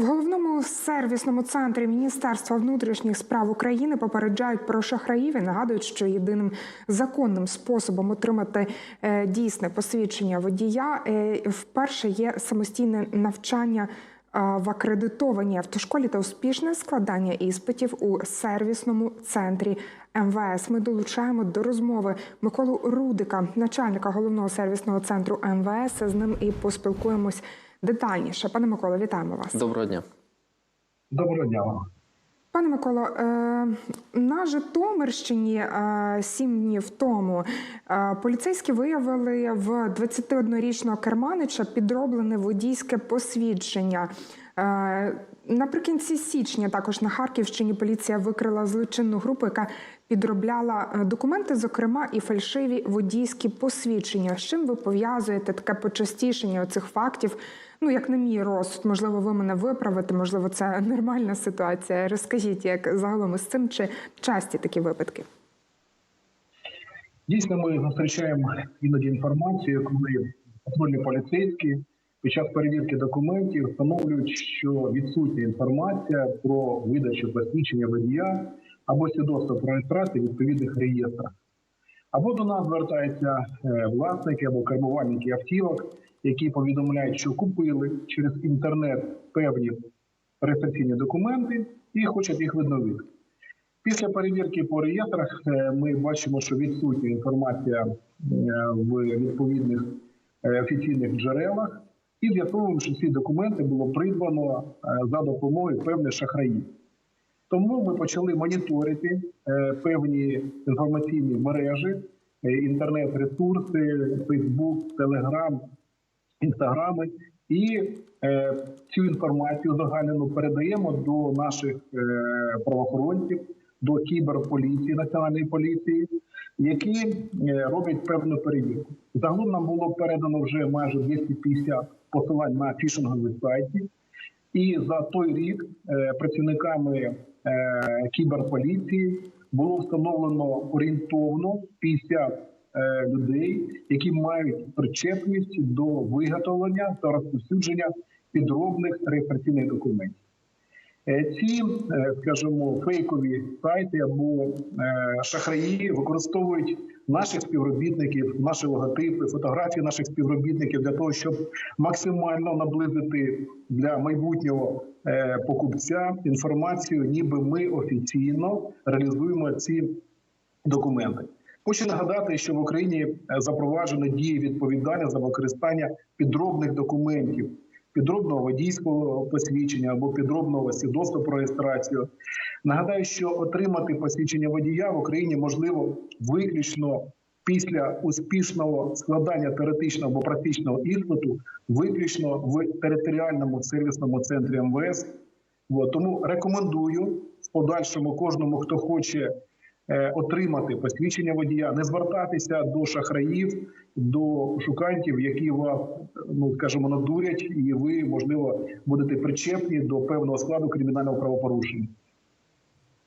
В головному сервісному центрі Міністерства внутрішніх справ України попереджають про шахраїв і нагадують, що єдиним законним способом отримати е, дійсне посвідчення водія е, вперше є самостійне навчання. е, В акредитованій автошколі та успішне складання іспитів у сервісному центрі МВС. Ми долучаємо до розмови Миколу Рудика, начальника головного сервісного центру МВС. З ним і поспілкуємось детальніше. Пане Миколо, вітаємо вас. Доброго дня. Доброго дня вам. Пане Миколо, е, на Житомирщині е, сім днів тому е, поліцейські виявили в 21-річного керманича підроблене водійське посвідчення. Е, Наприкінці січня також на Харківщині поліція викрила злочинну групу, яка підробляла е, документи, зокрема і фальшиві водійські посвідчення. З чим ви пов'язуєте таке почастішення цих фактів? Ну, як на мій розсуд, можливо, ви мене виправите, можливо, це нормальна ситуація. Розкажіть, як загалом із цим чи часті такі випадки? Дійсно, ми зустрічаємо іноді інформацію, коли патрульні поліцейські під час перевірки документів встановлюють, що відсутня інформація про видачу посвідчення водія або свідоцтво про реєстрацію відповідних реєстрах. Або до нас звертаються е, власники або кермувальники автівок, які повідомляють, що купили через інтернет певні реєстраційні документи і хочуть їх відновити. Після перевірки по реєстрах е, ми бачимо, що відсутня інформація е, в відповідних офіційних джерелах, і з'ясовуємо, що ці документи було придбано е, за допомогою певних шахраїв. Тому ми почали моніторити е, певні інформаційні мережі, е, інтернет-ресурси, Фейсбук, Телеграм, Інстаграми, і е, цю інформацію загальну передаємо до наших е, правоохоронців, до кіберполіції, національної поліції, які е, роблять певну перевірку. Загалом нам було передано вже майже 250 посилань на фішингові сайті. І за той рік е, працівниками е, кіберполіції було встановлено орієнтовно 50 е, людей, які мають причетність до виготовлення та розповсюдження підробних реєстраційних документів. Е, Ці, е, скажімо, фейкові сайти або е, шахраї використовують наших співробітників, наші логотипи, фотографії наших співробітників для того, щоб максимально наблизити для майбутнього покупця інформацію, ніби ми офіційно реалізуємо ці документи. Хочу нагадати, що в Україні запроваджено дії відповідальність за використання підробних документів, підробного водійського посвідчення або підробного свідоцтва про реєстрацію. Нагадаю, що отримати посвідчення водія в Україні можливо виключно після успішного складання теоретичного або практичного іспиту, виключно в територіальному сервісному центрі МВС. Тому рекомендую в подальшому кожному, хто хоче отримати посвідчення водія, не звертатися до шахраїв, до шукантів, які вас, ну скажімо, надурять, і ви можливо будете причепні до певного складу кримінального правопорушення.